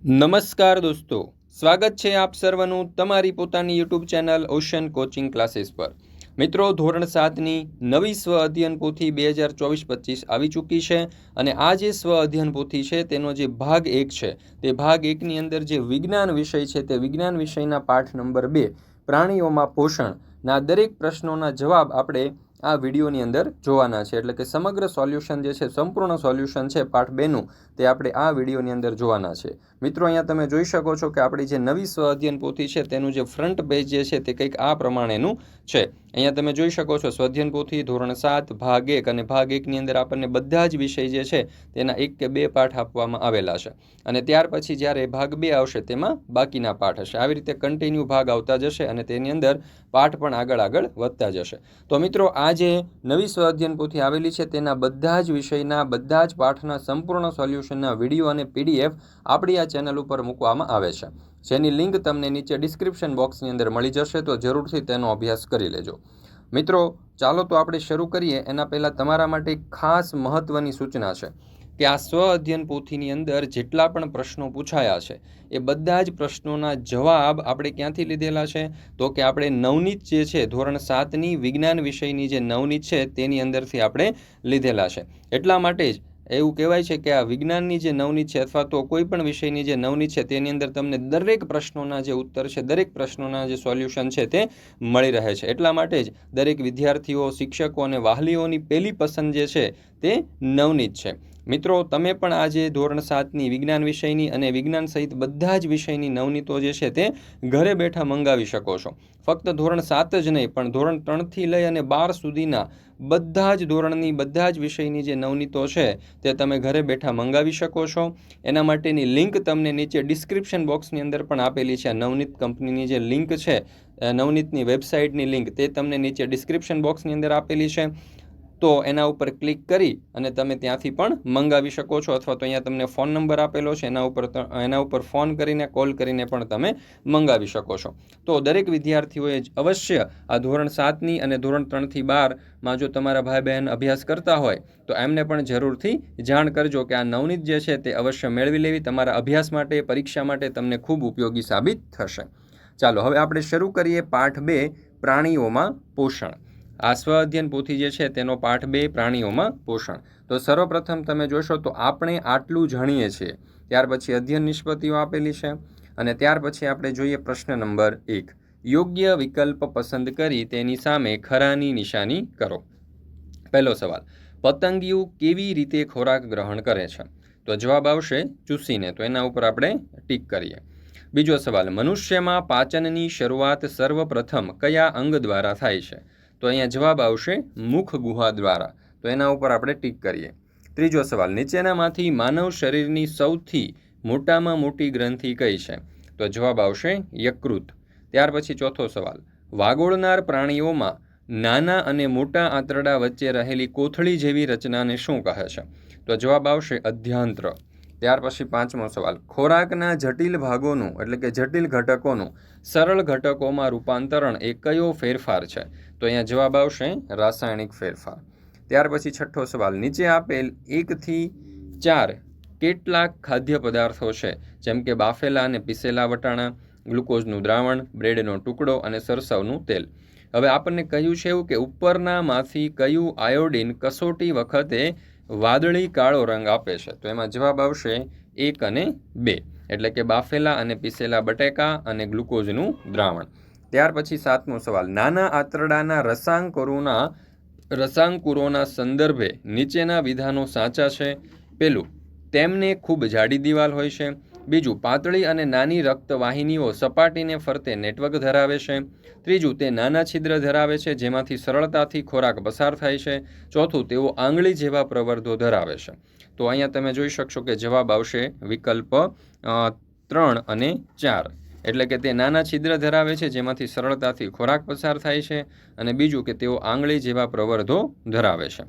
નમસ્કાર દોસ્તો. સ્વાગત છે આપ સર્વનું તમારી પોતાની YouTube channel ocean coaching classes પર. મિત્રો, ધોરણ સાતની નવી સ્વ અધ્યયન પોથી બે હજાર ચોવીસ પચીસ આવી ચૂકી છે અને આ જે સ્વ અધ્યયન પોથી છે તેનો જે ભાગ એક છે, તે ભાગ એકની અંદર જે વિજ્ઞાન વિષય છે તે વિજ્ઞાન વિષયના પાઠ નંબર બે, પ્રાણીઓમાં પોષણના દરેક પ્રશ્નોના જવાબ આપણે આ વિડીયોની અંદર જોવાના છે. એટલે કે સમગ્ર સોલ્યુશન જે છે, સંપૂર્ણ સોલ્યુશન છે પાઠ બેનું તે આપણે આ વિડીયોની અંદર જોવાના છે. મિત્રો, અહીંયા તમે જોઈ શકો છો કે આપણી જે નવી સ્વ અધ્યયન પોથી છે, તેનું જે ફ્રન્ટ પેજ જે છે, તે કંઈક આ પ્રમાણેનું છે. અહીંયા તમે જોઈ શકો છો સ્વધ્યન પોથી ધોરણ સાત, ભાગ એક અને ભાગ એકની અંદર આપણને બધા જ વિષય જે છે, તેના એક કે બે પાઠ આપવામાં આવેલા છે. અને ત્યાર પછી જ્યારે ભાગ બે આવશે, તેમાં બાકીના પાઠ હશે. આવી રીતે કન્ટિન્યુ ભાગ આવતા જશે અને તેની અંદર પાઠ પણ આગળ આગળ વધતા જશે. તો મિત્રો, આ જે નવી સ્વાધ્યન પોથી આવેલી છે, તેના બધા જ વિષયના, બધા જ પાઠના સંપૂર્ણ સોલ્યુશનના વીડિયો અને પીડીએફ આપણી આ ચેનલ ઉપર મૂકવામાં આવે છે. જેની લિંક તમને નીચે ડિસ્ક્રિપ્શન બોક્સની અંદર મળી જશે, તો જરૂરથી તેનો અભ્યાસ કરી લેજો. મિત્રો, ચાલો તો આપણે શરૂ કરીએ. એના પહેલાં તમારા માટે ખાસ મહત્ત્વની સૂચના છે કે આ સ્વ અધ્યયન પોથીની અંદર જેટલા પણ પ્રશ્નો પૂછાયા છે, એ બધા જ પ્રશ્નોના જવાબ આપણે ક્યાંથી લીધેલા છે? તો કે આપણે નવનીત જે છે, ધોરણ સાતની વિજ્ઞાન વિષયની જે નવનીત છે, તેની અંદરથી આપણે લીધેલા છે. એટલા માટે જ એવું કહેવાય છે કે આ વિજ્ઞાનની જે નવનીત છે અથવા તો કોઈ પણ વિષયની જે નવનીત છે તેની અંદર તમને દરેક પ્રશ્નોના જે ઉત્તર છે, દરેક પ્રશ્નોના જે સોલ્યુશન છે તે મળી રહે છે. એટલા માટે જ દરેક વિદ્યાર્થીઓ, શિક્ષકો અને વાહલીઓની પહેલી પસંદ જે છે તે નવનીત છે. મિત્રો, તમે પણ આજે ધોરણ સાતની વિજ્ઞાન વિષયની અને વિજ્ઞાન સહિત બધા જ વિષયની નવનીતો જે છે તે ઘરે બેઠા મંગાવી શકો છો. ફક્ત ધોરણ સાત જ નહીં, પણ ધોરણ ત્રણથી લઈ અને બાર સુધીના બધા જ ધોરણની, બધા જ વિષયની જે નવનીતો છે તે તમે ઘરે બેઠા મંગાવી શકો છો. એના માટેની લિંક તમને નીચે ડિસ્ક્રિપ્શન બોક્સની અંદર પણ આપેલી છે. નવનીત કંપનીની જે લિંક છે નવનીતની વેબસાઇટની લિંક તે તમને નીચે ડિસ્ક્રિપ્શન બોક્સની અંદર આપેલી છે. તો એના ઉપર ક્લિક કરી અને તમે ત્યાંથી પણ મંગાવી શકો છો અથવા તો અહીંયા તમને ફોન નંબર આપેલો છે, એના ઉપર એના ઉપર ફોન કરીને, કોલ કરીને પણ તમે મંગાવી શકો છો. તો દરેક વિદ્યાર્થીઓએ જ અવશ્ય આ ધોરણ સાતની અને ધોરણ ત્રણથી બારમાં જો તમારા ભાઈ બહેન અભ્યાસ કરતા હોય, તો એમને પણ જરૂરથી જાણ કરજો કે આ નવનીત જે છે તે અવશ્ય મેળવી લેવી. તમારા અભ્યાસ માટે, પરીક્ષા માટે તમને ખૂબ ઉપયોગી સાબિત થશે. ચાલો, હવે આપણે શરૂ કરીએ પાઠ બે, પ્રાણીઓમાં પોષણ. આ સ્વ અધ્યયન પોથી જે છે તેનો પાઠ બે પ્રાણીઓમાં પોષણ. તો સર્વપ્રથમ તમે જોશો તો આપણે આટલું જાણીએ છીએ. ત્યાર પછી અધ્યયન નિષ્પત્તિઓ આપેલી છે અને ત્યાર પછી આપણે જોઈએ પ્રશ્ન નંબર એક. યોગ્ય વિકલ્પ પસંદ કરી તેની સામે ખરાની નિશાની કરો. પહેલો સવાલ. પતંગિયું કેવી રીતે ખોરાક ગ્રહણ કરે છે? તો જવાબ આવશે ચૂસીને. તો એના ઉપર આપણે ટીક કરીએ. બીજો સવાલ. મનુષ્યમાં પાચનની શરૂઆત સર્વપ્રથમ કયા અંગ દ્વારા થાય છે? તો અહીંયા જવાબ આવશે મુખ ગુહા દ્વારા. તો એના ઉપર આપણે ટીક કરીએ. ત્રીજો સવાલ, નીચેનામાંથી માનવ શરીરની સૌથી મોટામાં મોટી ગ્રંથિ કઈ છે? તો જવાબ આવશે યકૃત. ત્યાર પછી ચોથો સવાલ, વાગોળનાર પ્રાણીઓમાં નાના અને મોટા આંતરડા વચ્ચે રહેલી કોથળી જેવી રચનાને શું કહે છે? તો જવાબ આવશે અધ્યાંત્ર. ત્યાર પછી પાંચમો સવાલ. ખોરાકના જટિલ ભાગોનું એટલે કે જટિલ ઘટકોનું સરળ ઘટકોમાં રૂપાંતરણ એ કયો ફેરફાર છે? તો અહીંયા જવાબ આવશે રાસાયણિક ફેરફાર. ત્યાર પછી છઠ્ઠો સવાલ. નીચે આપેલ એકથી ચાર કેટલાક ખાદ્ય પદાર્થો છે? જેમ કે બાફેલા અને પીસેલા વટાણા, ગ્લુકોઝનું દ્રાવણ, બ્રેડનો ટુકડો અને સરસવનું તેલ. હવે આપણને કહ્યું છે એવું કે ઉપરનામાંથી કયું આયોડિન કસોટી વખતે વાદળી કાળો રંગ આપે છે. તો એમાં જવાબ આવશે એક અને બે. એટલે કે બાફેલા અને પીસેલા બટેકા અને ગ્લુકોઝનું દ્રાવણ. ત્યાર પછી સાતમો સવાલ. નાના આંતરડાના રસાંકુરોના રસાંકુરોના સંદર્ભે નીચેના વિધાનો સાચા છે? પેલું, તેમને ખૂબ જાડી દિવાલ હોય છે. બીજું, પાતળી અને નાની રક્તવાહિનીઓ સપાટીને ફરતે નેટવર્ક ધરાવે છે. ત્રીજું, તે નાના છિદ્ર ધરાવે છે, જેમાંથી સરળતાથી ખોરાક પસાર થાય છે. ચોથું, તેઓ આંગળી જેવા પ્રવર્ધો ધરાવે છે. તો અહીંયા તમે જોઈ શકશો કે જવાબ આવશે વિકલ્પ ત્રણ અને ચાર. એટલે કે તે નાના છિદ્ર ધરાવે છે, જેમાંથી સરળતાથી ખોરાક પસાર થાય છે. અને બીજું કે તેઓ આંગળી જેવા પ્રવર્ધો ધરાવે છે.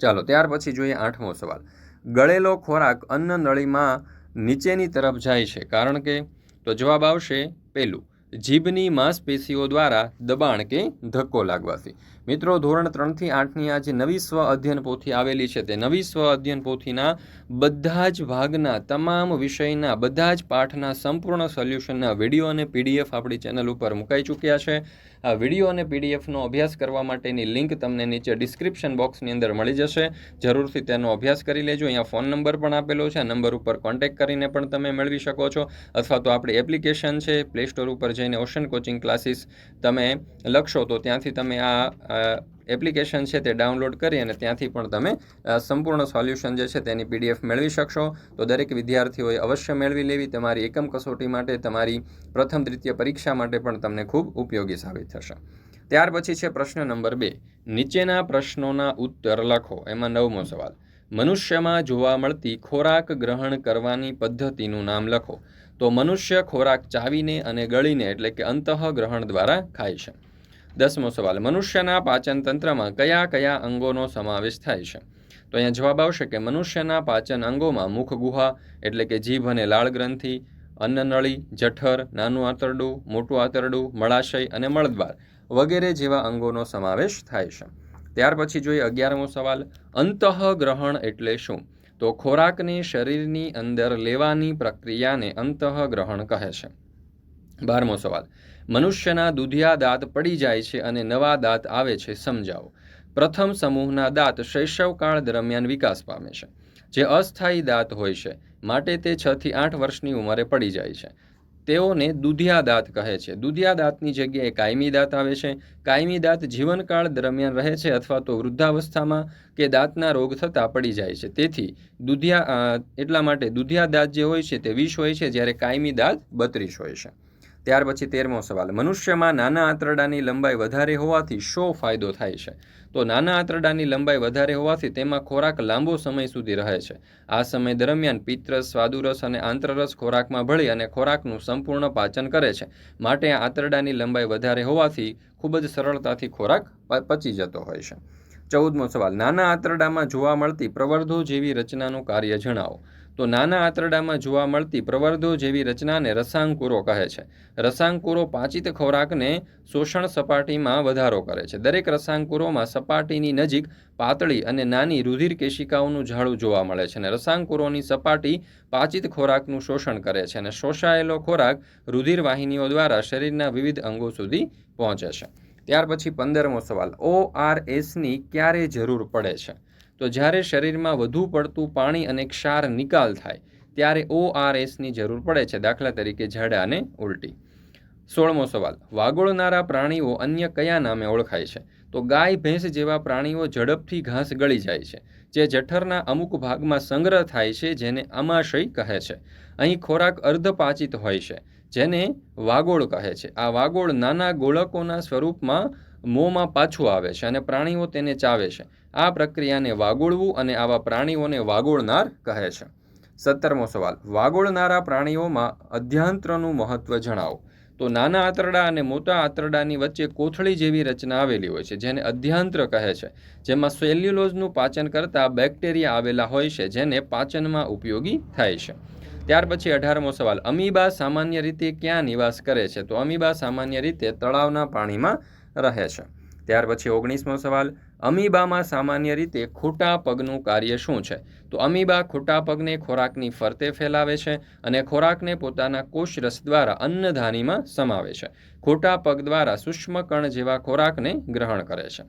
ચાલો, ત્યાર પછી જોઈએ આઠમો સવાલ. ગળેલો ખોરાક અન્ન નળીમાં નીચેની તરફ જાય છે. કારણ કે તો જવાબ આવશે પહેલું જીભની માંસપેશીઓ દ્વારા દબાણ કે ધક્કો લાગવાથી. મિત્રો, ધોરણ ત્રણથી આઠની આ જે નવી સ્વ અધ્યયન પોથી આવેલી છે, તે નવી સ્વ અધ્યયન પોથીના બધા જ ભાગના, તમામ વિષયના, બધા જ પાઠના સંપૂર્ણ સોલ્યુશનના વીડિયો અને પીડીએફ આપણી ચેનલ ઉપર મુકાઈ ચૂક્યા છે. આ વીડિયો અને પીડીએફનો અભ્યાસ કરવા માટેની લિંક તમને નીચે ડિસ્ક્રિપ્શન બોક્સની અંદર મળી જશે. જરૂરથી તેનો અભ્યાસ કરી લેજો. અહીંયા ફોન નંબર પણ આપેલો છે. આ નંબર ઉપર કોન્ટેક્ટ કરીને પણ તમે મેળવી શકો છો. અથવા તો આપણી એપ્લિકેશન છે પ્લે સ્ટોર ઉપર જઈને ઓશન કોચિંગ ક્લાસીસ તમે લખશો, તો ત્યાંથી તમે આ એપ્લિકેશન છે તે ડાઉનલોડ કરી અને ત્યાંથી પણ તમે સંપૂર્ણ સોલ્યુશન જે છે તેની પીડીએફ મેળવી શકશો. તો દરેક વિદ્યાર્થીઓએ અવશ્ય મેળવી લેવી. તમારી એકમ કસોટી માટે, તમારી પ્રથમ દ્વિતીય પરીક્ષા માટે પણ તમને ખૂબ ઉપયોગી સાબિત થશે. ત્યાર પછી છે પ્રશ્ન નંબર બે. નીચેના પ્રશ્નોના ઉત્તર લખો. એમાં નવમો સવાલ. મનુષ્યમાં જોવા મળતી ખોરાક ગ્રહણ કરવાની પદ્ધતિનું નામ લખો. તો મનુષ્ય ખોરાક ચાવીને અને ગળીને એટલે કે અંતઃગ્રહણ દ્વારા ખાય છે. દસમો સવાલ, મનુષ્યના પાચન તંત્રમાં કયા કયા અંગોનો સમાવેશ થાય છે? તો અહીંયા જવાબ આવશે કે મનુષ્યના પાચન અંગોમાં મુખ ગુહા એટલે કે જીભ અને લાળ ગ્રંથિ, અન્નનળી, જઠર, નાનું આંતરડું, મોટું આંતરડું, મળાશય અને મળદ્વાર વગેરે જેવા અંગોનો સમાવેશ થાય છે. ત્યાર પછી જોઈએ અગિયારમો સવાલ, અંતઃગ્રહણ એટલે શું? તો ખોરાકને શરીરની અંદર લેવાની પ્રક્રિયાને અંતઃગ્રહણ કહે છે. બારમો સવાલ. મનુષ્યના દૂધિયા દાંત પડી જાય છે અને નવા દાંત આવે છે સમજાવો. પ્રથમ સમૂહના દાંત શૈશવકાળ દરમિયાન વિકાસ પામે છે. જે અસ્થાયી દાંત હોય છે, માટે તે છથી આઠ વર્ષની ઉંમરે પડી જાય છે. તેઓને દુધિયા દાંત કહે છે. દુધિયા દાંતની જગ્યાએ કાયમી દાંત આવે છે. કાયમી દાંત જીવનકાળ દરમિયાન રહે છે અથવા તો વૃદ્ધાવસ્થામાં કે દાંતના રોગ થતાં પડી જાય છે. તેથી દુધિયા એટલા માટે દુધિયા દાંત જે હોય છે તે વીસ હોય છે જ્યારે કાયમી દાંત બત્રીસ હોય છે. ત્યાર પછી તેરમો સવાલ. મનુષ્યમાં નાના આંતરડાની લંબાઈ વધારે હોવાથી શો ફાયદો થાય છે? તો નાના આંતરડાની લંબાઈ વધારે હોવાથી તેમાં ખોરાક લાંબો સમય સુધી રહે છે. આ સમય દરમિયાન પિત્તરસ, સ્વાદુરસ અને આંતરરસ ખોરાકમાં ભળી અને ખોરાકનું સંપૂર્ણ પાચન કરે છે. માટે આંતરડાની લંબાઈ વધારે હોવાથી ખૂબ જ સરળતાથી ખોરાક પચી જતો હોય છે. ચૌદમો સવાલ. નાના આંતરડામાં જોવા મળતી પ્રવર્ધો જેવી રચનાનું કાર્ય જણાવો. તો નાના આંતરડામાં જોવા મળતી પ્રવર્ધો જેવી રચનાને રસાંકુરો કહે છે. રસાંકુરો પાચિત ખોરાકને શોષણ સપાટીમાં વધારો કરે છે. દરેક રસાંકુરોમાં સપાટીની નજીક પાતળી અને નાની રુધિર કેશિકાઓનું ઝાડું જોવા મળે છે અને રસાંકુરોની સપાટી પાચિત ખોરાકનું શોષણ કરે છે અને શોષાયેલો ખોરાક રુધિર વાહિનીઓ દ્વારા શરીરના વિવિધ અંગો સુધી પહોંચે છે. ત્યાર પછી પંદરમો સવાલ. ઓ આર એસની ક્યારે જરૂર પડે છે? તો જ્યારે શરીરમાં વધુ પડતું પાણી અને ક્ષાર નિકાલ થાય, ત્યારે ઓ આર એસની જરૂર પડે છે દાખલા તરીકે ઝાડા અને ઉલટી. સોળમો સવાલ. વાગોળનારા પ્રાણીઓ અન્ય કયા નામે ઓળખાય છે? તો ગાય, ભેંસ જેવા પ્રાણીઓ ઝડપથી ઘાસ ગળી જાય છે, જે જઠરના અમુક ભાગમાં સંગ્રહ થાય છે, જેને અમાશય કહે છે. અહીં ખોરાક અર્ધપાચિત હોય છે. જેને વાગોળ કહે છે. આ વાગોળ નાના ગોળકોના સ્વરૂપમાં મોંમાં પાછું આવે છે અને પ્રાણીઓ તેને ચાવે છે. આ પ્રક્રિયાને વાગોળવું અને આવા પ્રાણીઓને વાગોળનાર કહે છે. સત્તરમો સવાલ. વાગોળનારા પ્રાણીઓમાં અધ્યાંત્રનું મહત્વ જણાવો. તો નાના આંતરડા અને મોટા આંતરડાની વચ્ચે કોથળી જેવી રચના આવેલી હોય છે, જેને અધ્યાંત્ર કહે છે. જેમાં સેલ્યુલોઝનું પાચન કરતા બેક્ટેરિયા આવેલા હોય છે, જેને પાચનમાં ઉપયોગી થાય છે. ત્યાર પછી અઢારમો સવાલ, અમીબા સામાન્ય રીતે ક્યાં નિવાસ કરે છે? તો અમીબા સામાન્ય રીતે તળાવના પાણીમાં રહે છે. ત્યાર પછી ઓગણીસમો સવાલ, અમીબામાં સામાન્ય રીતે ખોટા પગનું કાર્ય શું છે? તો અમીબા ખોટા પગને ખોરાકની ફરતે ફેલાવે છે અને ખોરાકને પોતાના કોષરસ દ્વારા અન્નધાનીમાં સમાવે છે. ખોટા પગ દ્વારા સૂક્ષ્મ કણ જેવા ખોરાકને ગ્રહણ કરે છે.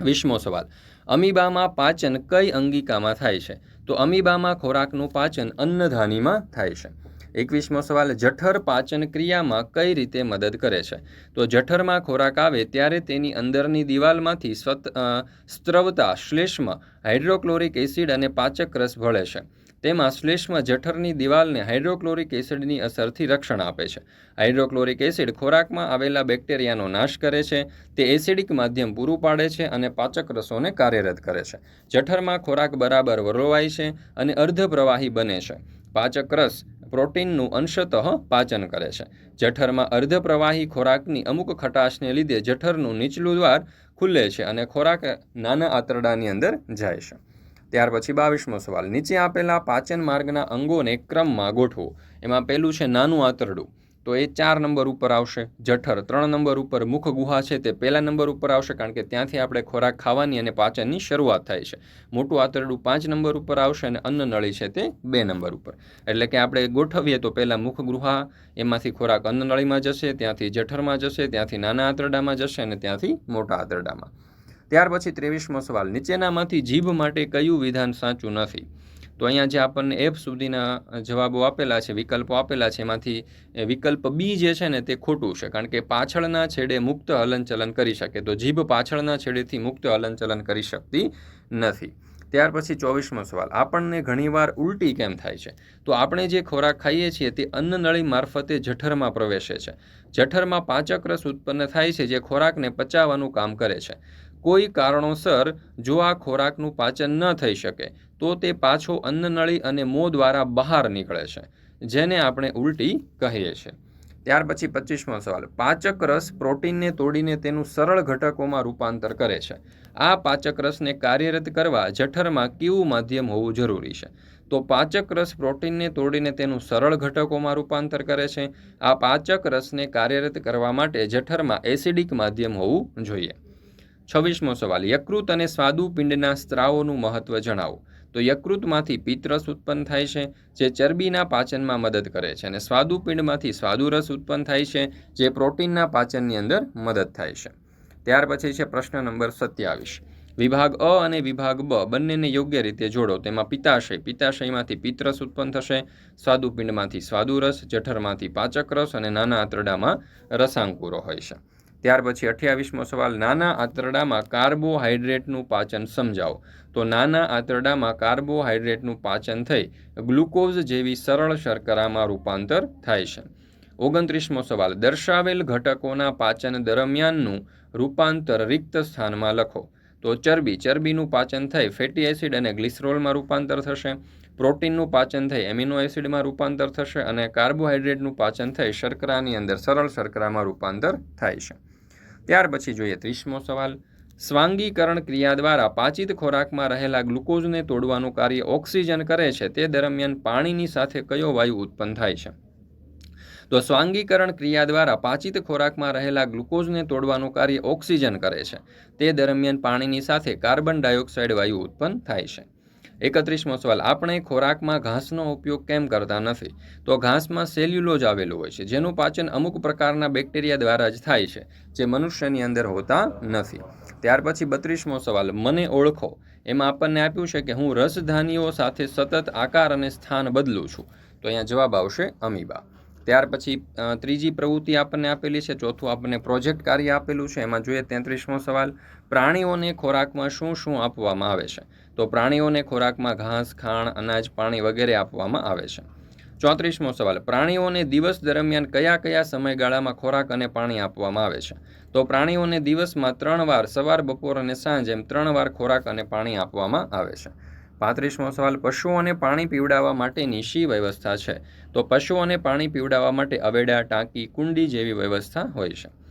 વીસમો સવાલ અમીબામાં પાચન કઈ અંગિકામાં થાય છે? તો અમીબામાં ખોરાકનું પાચન અન્નધાનીમાં થાય છે. એકવીસમો સવાલ, જઠર પાચન ક્રિયામાં કઈ રીતે મદદ કરે છે? તો જઠરમાં ખોરાક આવે ત્યારે તેની અંદરની દિવાલમાંથી સ્વત સ્ત્રવતા, શ્લેષ્મ, હાઇડ્રોક્લોરિક એસિડ અને પાચક રસ ભળે છે. તેમાં શ્લેષ્મ જઠરની દિવાલને હાઇડ્રોક્લોરિક એસિડની અસરથી રક્ષણ આપે છે. હાઇડ્રોક્લોરિક એસિડ ખોરાકમાં આવેલા બેક્ટેરિયાનો નાશ કરે છે, તે એસિડિક માધ્યમ પૂરું પાડે છે અને પાચક રસોને કાર્યરત કરે છે. જઠરમાં ખોરાક બરાબર વરોવાય છે અને અર્ધપ્રવાહી બને છે. પાચક રસ પ્રોટીનનું અંશતઃ પાચન કરે છે. જઠરમાં અર્ધપ્રવાહી ખોરાકની અમુક ખટાશને લીધે જઠરનું નીચલું દ્વાર ખુલ્લે છે અને ખોરાક નાના આંતરડાની અંદર જાય છે. ત્યાર પછી બાવીસમો સવાલ. નીચે આપેલા પાચન માર્ગના અંગોને ક્રમમાં ગોઠવો. એમાં પહેલું છે નાનું આંતરડું. તો એ ચાર નંબર ઉપર આવશે, જઠર. ત્રણ નંબર ઉપર મુખ ગુહા છે, તે પહેલા નંબર ઉપર આવશે, કારણ કે ત્યાંથી આપણે ખોરાક ખાવાની અને પાચનની શરૂઆત થાય છે. મોટું આંતરડું પાંચ નંબર ઉપર આવશે અને અન્નનળી છે તે બે નંબર ઉપર. એટલે કે આપણે ગોઠવીએ તો પહેલાં મુખ ગુહા, એમાંથી ખોરાક અન્નનળીમાં જશે, ત્યાંથી જઠરમાં જશે, ત્યાંથી નાના આંતરડામાં જશે અને ત્યાંથી મોટા આંતરડામાં. ત્યાર પછી ત્રેવીસમો સવાલ, નીચેનામાંથી જીભ માટે કયું વિધાન સાચું નથી? તો અહીંયા જે આપણને એફ સુધીના જવાબો આપેલા છે, વિકલ્પો આપેલા છે, એમાંથી વિકલ્પ બી જે છે ને તે ખોટું છે, કારણ કે પાછળના છેડે મુક્ત હલનચલન કરી શકે, તો જીભ પાછળના છેડેથી મુક્ત હલનચલન કરી શકતી નથી. ત્યાર પછી ચોવીસમો સવાલ, આપણને ઘણીવાર ઉલટી કેમ થાય છે? તો આપણે જે ખોરાક ખાઈએ છીએ તે અન્નનળી મારફતે જઠરમાં પ્રવેશે છે. જઠરમાં પાચક રસ ઉત્પન્ન થાય છે, જે ખોરાકને પચાવવાનું કામ કરે છે. કોઈ કારણોસર જો આ ખોરાકનું પાચન ન થઈ શકે, તો તે પાછો અન્નનળી અને મોં દ્વારા બહાર નીકળે છે, જેને આપણે ઉલટી કહીએ છીએ. ત્યાર પછી પચીસમો સવાલ. પાચક રસ પ્રોટીનને તોડીને તેનું સરળ ઘટકોમાં રૂપાંતર કરે છે. આ પાચક રસને કાર્યરત કરવા જઠરમાં કેવું માધ્યમ હોવું જરૂરી છે? તો પાચક રસ પ્રોટીનને તોડીને તેનું સરળ ઘટકોમાં રૂપાંતર કરે છે. આ પાચક રસને કાર્યરત કરવા માટે જઠરમાં એસિડિક માધ્યમ હોવું જોઈએ. છવ્વીસમો સવાલ, યકૃત અને સ્વાદુપિંડના સ્ત્રાવોનું મહત્વ જણાવો. તો યકૃતમાંથી પિત્તરસ ઉત્પન્ન થાય છે, જે ચરબીના પાચનમાં મદદ કરે છે અને સ્વાદુપિંડમાંથી સ્વાદુરસ ઉત્પન્ન થાય છે, જે પ્રોટીનના પાચનની અંદર મદદ થાય છે. ત્યાર પછી છે પ્રશ્ન નંબર સત્યાવીસ. વિભાગ અ અને વિભાગ બ બંનેને યોગ્ય રીતે જોડો. તેમાં પિત્તાશય, પિત્તાશયમાંથી પિત્તરસ ઉત્પન્ન થશે સ્વાદુપિંડમાંથી સ્વાદુરસ જઠરમાંથી પાચક રસ અને નાના આંતરડામાં રસાંકુરો હોય છે. ત્યાર પછી અઠ્યાવીસમો સવાલ, નાના આંતરડામાં કાર્બોહાઈડ્રેટનું પાચન સમજાવો. તો નાના આંતરડામાં કાર્બોહાઈડ્રેટનું પાચન થઈ, ગ્લુકોઝ જેવી સરળ શર્કરામાં રૂપાંતર થાય છે. ઓગણત્રીસમો સવાલ, દર્શાવેલ ઘટકોના પાચન દરમિયાનનું રૂપાંતર રિક્ત સ્થાનમાં લખો. તો ચરબી, ચરબીનું પાચન થઈ, ફેટી એસિડ અને ગ્લિસરોલમાં રૂપાંતર થશે. પ્રોટીનનું પાચન થઈ, એમિનો એસિડમાં રૂપાંતર થશે અને કાર્બોહાઈડ્રેટનું પાચન થઈ, શર્કરાની અંદર સરળ શર્કરામાં રૂપાંતર થાય છે. ત્યાર પછી જોઈએ ત્રીસમો સવાલ. સ્વાંગીકરણ ક્રિયા દ્વારા પાચિત ખોરાકમાં રહેલા ગ્લુકોઝને તોડવાનું કાર્ય ઓક્સિજન કરે છે, તે દરમિયાન પાણીની સાથે કયો વાયુ ઉત્પન્ન થાય છે? તો સ્વાંગીકરણ ક્રિયા દ્વારા પાચિત ખોરાકમાં રહેલા ગ્લુકોઝને તોડવાનું કાર્ય ઓક્સિજન કરે છે, તે દરમિયાન પાણીની સાથે કાર્બન ડાયોક્સાઇડ વાયુ ઉત્પન્ન થાય છે. એકત્રીસમો સવાલ, આપણે ખોરાકમાં ઘાસનો ઉપયોગ કેમ કરતા નથી? તો ઘાસમાં સેલ્યુલોજ આવેલું હોય છે, જેનું પાચન અમુક પ્રકારના બેક્ટેરિયા દ્વારા જ થાય છે, જે મનુષ્યની અંદર હોતા નથી. ત્યાર પછી બત્રીસમો સવાલ, મને ઓળખો. એમાં આપણને આપ્યું છે કે હું રસધાનીઓ સાથે સતત આકાર અને સ્થાન બદલું છું. તો અહીંયા જવાબ આવશે અમીબા. ત્યાર પછી ત્રીજી પ્રવૃત્તિ આપણને આપેલી છે, ચોથું આપણને પ્રોજેક્ટ કાર્ય આપેલું છે, એમાં જોઈએ તેત્રીસમો સવાલ, પ્રાણીઓને ખોરાકમાં શું શું આપવામાં આવે છે? તો પ્રાણીઓને ખોરાકમાં ઘાસ, ખાણ, અનાજ, પાણી વગેરે આપવામાં આવે છે. ચોત્રીસમો સવાલ, પ્રાણીઓને દિવસ દરમિયાન કયા કયા સમયગાળામાં ખોરાક અને પાણી આપવામાં આવે છે? તો પ્રાણીઓને દિવસમાં ત્રણ વાર, સવાર, બપોર અને સાંજ એમ ત્રણ વાર ખોરાક અને પાણી આપવામાં આવે છે. પાંત્રીસમો સવાલ, પશુઓને પાણી પીવડાવવા માટેની શી વ્યવસ્થા છે? તો પશુઓને પાણી પીવડાવવા માટે અવેડા, ટાંકી, કુંડી જેવી વ્યવસ્થા હોય છે.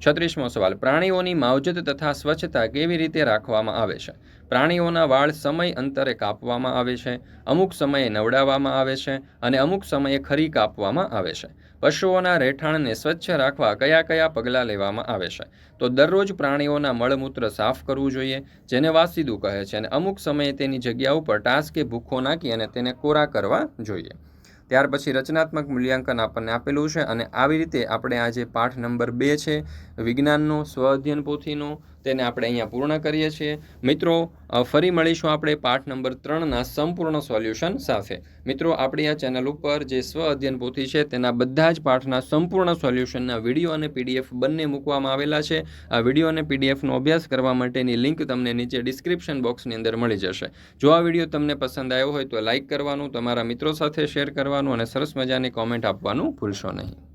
છત્રીસમો સવાલ, પ્રાણીઓની માવજત તથા સ્વચ્છતા કેવી રીતે રાખવામાં આવે છે? પ્રાણીઓના વાળ સમય અંતરે કાપવામાં આવે છે, અમુક સમયે નવડાવવામાં આવે છે અને અમુક સમયે ખરી કાપવામાં આવે છે. પશુઓના રહેઠાણને સ્વચ્છ રાખવા કયા કયા પગલાં લેવામાં આવે છે? તો દરરોજ પ્રાણીઓના મળમૂત્ર સાફ કરવું જોઈએ, જેને વાસીદું કહે છે, અને અમુક સમયે તેની જગ્યા ઉપર ટાસ કે ભૂખો નાખી અને તેને કોરા કરવા જોઈએ. ત્યાર પછી રચનાત્મક મૂલ્યાંકન આપણને આપેલું છે અને આવી રીતે આપણે આજે પાઠ નંબર બે છે વિજ્ઞાનનો સ્વ અધ્યયન પોથીનો, તેને આપણે અહીંયા પૂર્ણ કરીએ છીએ. મિત્રો ફરી મળીશું આપણે પાઠ નંબર ત્રણના સંપૂર્ણ સોલ્યુશન સાથે. મિત્રો, આપણી આ ચેનલ ઉપર જે સ્વ અધ્યયન પોથી છે, તેના બધા જ પાઠના સંપૂર્ણ સોલ્યુશનના વીડિયો અને પીડીએફ બંને મૂકવામાં આવેલા છે. આ વીડિયો અને પીડીએફનો અભ્યાસ કરવા માટેની લિંક તમને નીચે ડિસ્ક્રિપ્શન બોક્સની અંદર મળી જશે. જો આ વીડિયો તમને પસંદ આવ્યો હોય તો લાઇક કરવાનું, તમારા મિત્રો સાથે શેર કરવાનું અને સરસ મજાની કોમેન્ટ આપવાનું ભૂલશો નહીં.